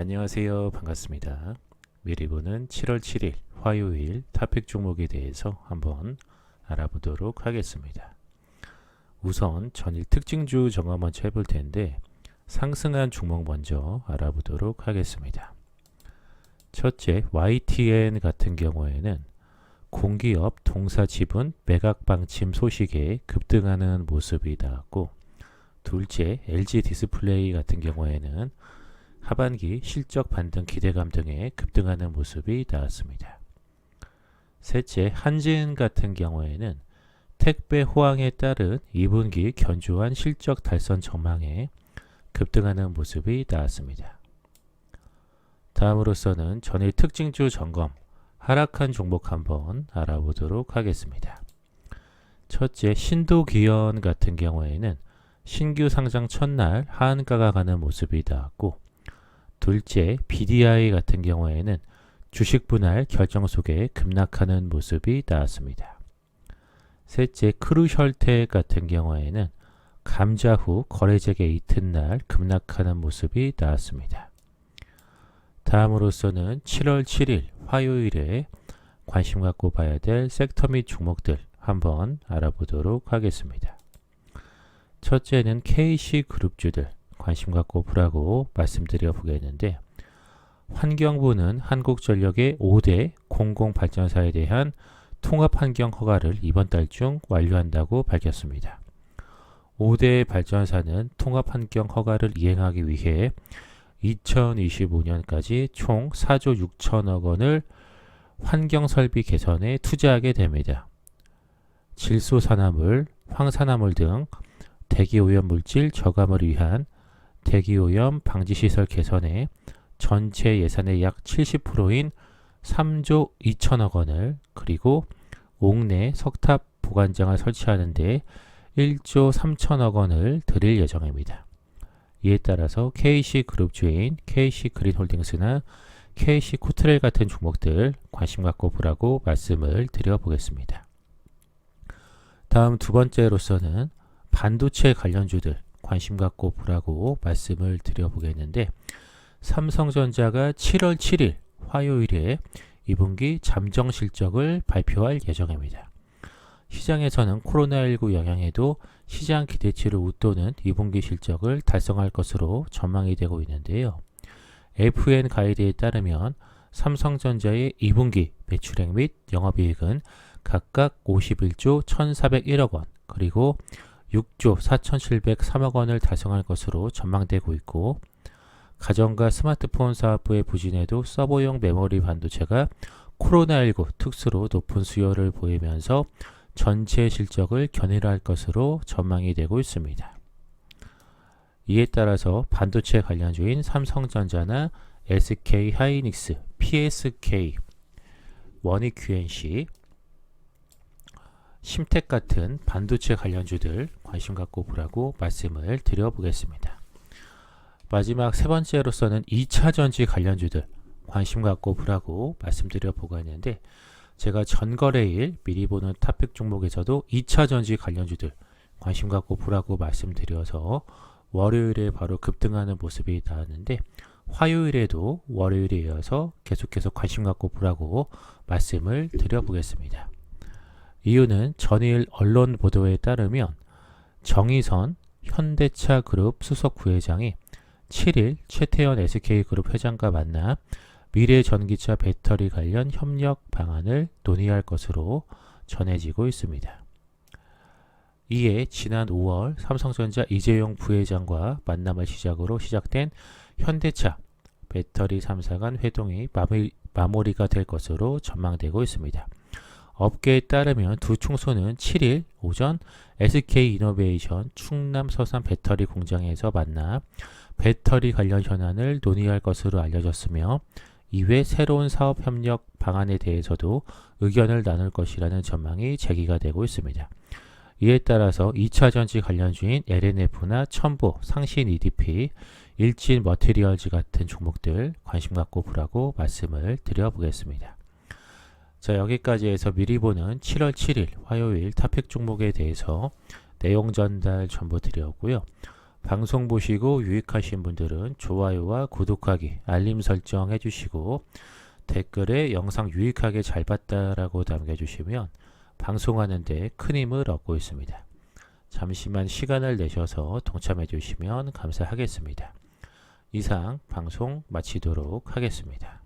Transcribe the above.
안녕하세요. 반갑습니다. 미리 보는 7월 7일 화요일 타픽 종목에 대해서 한번 알아보도록 하겠습니다. 우선 전일 특징주 점검 먼저 해볼 텐데 상승한 종목 먼저 알아보도록 하겠습니다. 첫째, YTN 같은 경우에는 공기업 동사 지분 매각 방침 소식에 급등하는 모습이 나왔고 둘째, LG 디스플레이 같은 경우에는 하반기 실적 반등 기대감 등에 급등하는 모습이 나왔습니다. 셋째, 한진 같은 경우에는 택배 호황에 따른 2분기 견조한 실적 달성 전망에 급등하는 모습이 나왔습니다. 다음으로서는 전일 특징주 점검 하락한 종목 한번 알아보도록 하겠습니다. 첫째, 신도기현 같은 경우에는 신규 상장 첫날 하한가가 가는 모습이 나왔고 둘째, BDI 같은 경우에는 주식 분할 결정 속에 급락하는 모습이 나왔습니다. 셋째, 크루셜텍 같은 경우에는 감자 후 거래재개 이튿날 급락하는 모습이 나왔습니다. 다음으로서는 7월 7일 화요일에 관심 갖고 봐야 될 섹터 및 종목들 한번 알아보도록 하겠습니다. 첫째는 KC 그룹주들 관심 갖고 보라고 말씀드려 보겠는데 환경부는 한국전력의 5대 공공발전사에 대한 통합환경 허가를 이번 달 중 완료한다고 밝혔습니다. 5대 발전사는 통합환경 허가를 이행하기 위해 2025년까지 총 4조 6천억 원을 환경설비 개선에 투자하게 됩니다. 질소산화물, 황산화물 등 대기오염 물질 저감을 위한 대기오염 방지시설 개선에 전체 예산의 약 70%인 3조 2천억 원을 그리고 옥내 석탑 보관장을 설치하는 데 1조 3천억 원을 들일 예정입니다. 이에 따라서 KC 그룹주인 KC 그린홀딩스나 KC 코트렐 같은 종목들 관심 갖고 보라고 말씀을 드려보겠습니다. 다음 두 번째로서는 반도체 관련주들 관심 갖고 보라고 말씀을 드려보겠는데 삼성전자가 7월 7일 화요일에 2분기 잠정 실적을 발표할 예정입니다. 시장에서는 코로나19 영향에도 시장 기대치를 웃도는 2분기 실적을 달성할 것으로 전망이 되고 있는데요. FN 가이드에 따르면 삼성전자의 2분기 매출액 및 영업이익은 각각 51조 1,401억 원, 그리고 6조 4,703억 원을 달성할 것으로 전망되고 있고, 가정과 스마트폰 사업부의 부진에도 서버용 메모리 반도체가 코로나19 특수로 높은 수요를 보이면서 전체 실적을 견인할 것으로 전망이 되고 있습니다. 이에 따라서 반도체 관련주인 삼성전자나 SK 하이닉스, PSK, 원익 QNC, 심텍 같은 반도체 관련주들 관심 갖고 보라고 말씀을 드려보겠습니다. 마지막 세 번째로서는 2차 전지 관련주들 관심 갖고 보라고 말씀드려 보고 있는데 제가 전거래일 미리 보는 탑픽 종목에서도 2차 전지 관련주들 관심 갖고 보라고 말씀드려서 월요일에 바로 급등하는 모습이 나왔는데 화요일에도 월요일에 이어서 계속해서 관심 갖고 보라고 말씀을 드려보겠습니다. 이유는 전일 언론 보도에 따르면 정의선 현대차 그룹 수석 부회장이 7일 최태현 SK그룹 회장과 만나 미래 전기차 배터리 관련 협력 방안을 논의할 것으로 전해지고 있습니다. 이에 지난 5월 삼성전자 이재용 부회장과 만남을 시작으로 시작된 현대차 배터리 3사 간 회동이 마무리가 될 것으로 전망되고 있습니다. 업계에 따르면 두 총수는 7일 오전 SK 이노베이션 충남 서산 배터리 공장에서 만나 배터리 관련 현안을 논의할 것으로 알려졌으며 이외 새로운 사업 협력 방안에 대해서도 의견을 나눌 것이라는 전망이 제기가 되고 있습니다. 이에 따라서 2차 전지 관련 주인 LNF나 첨보, 상신 EDP, 일진 머티리얼즈 같은 종목들 관심 갖고 보라고 말씀을 드려보겠습니다. 자 여기까지 해서 미리 보는 7월 7일 화요일 타픽 종목에 대해서 내용 전달 전부 드렸고요. 방송 보시고 유익하신 분들은 좋아요와 구독하기, 알림 설정 해주시고 댓글에 영상 유익하게 잘 봤다라고 남겨주시면 방송하는데 큰 힘을 얻고 있습니다. 잠시만 시간을 내셔서 동참해 주시면 감사하겠습니다. 이상 방송 마치도록 하겠습니다.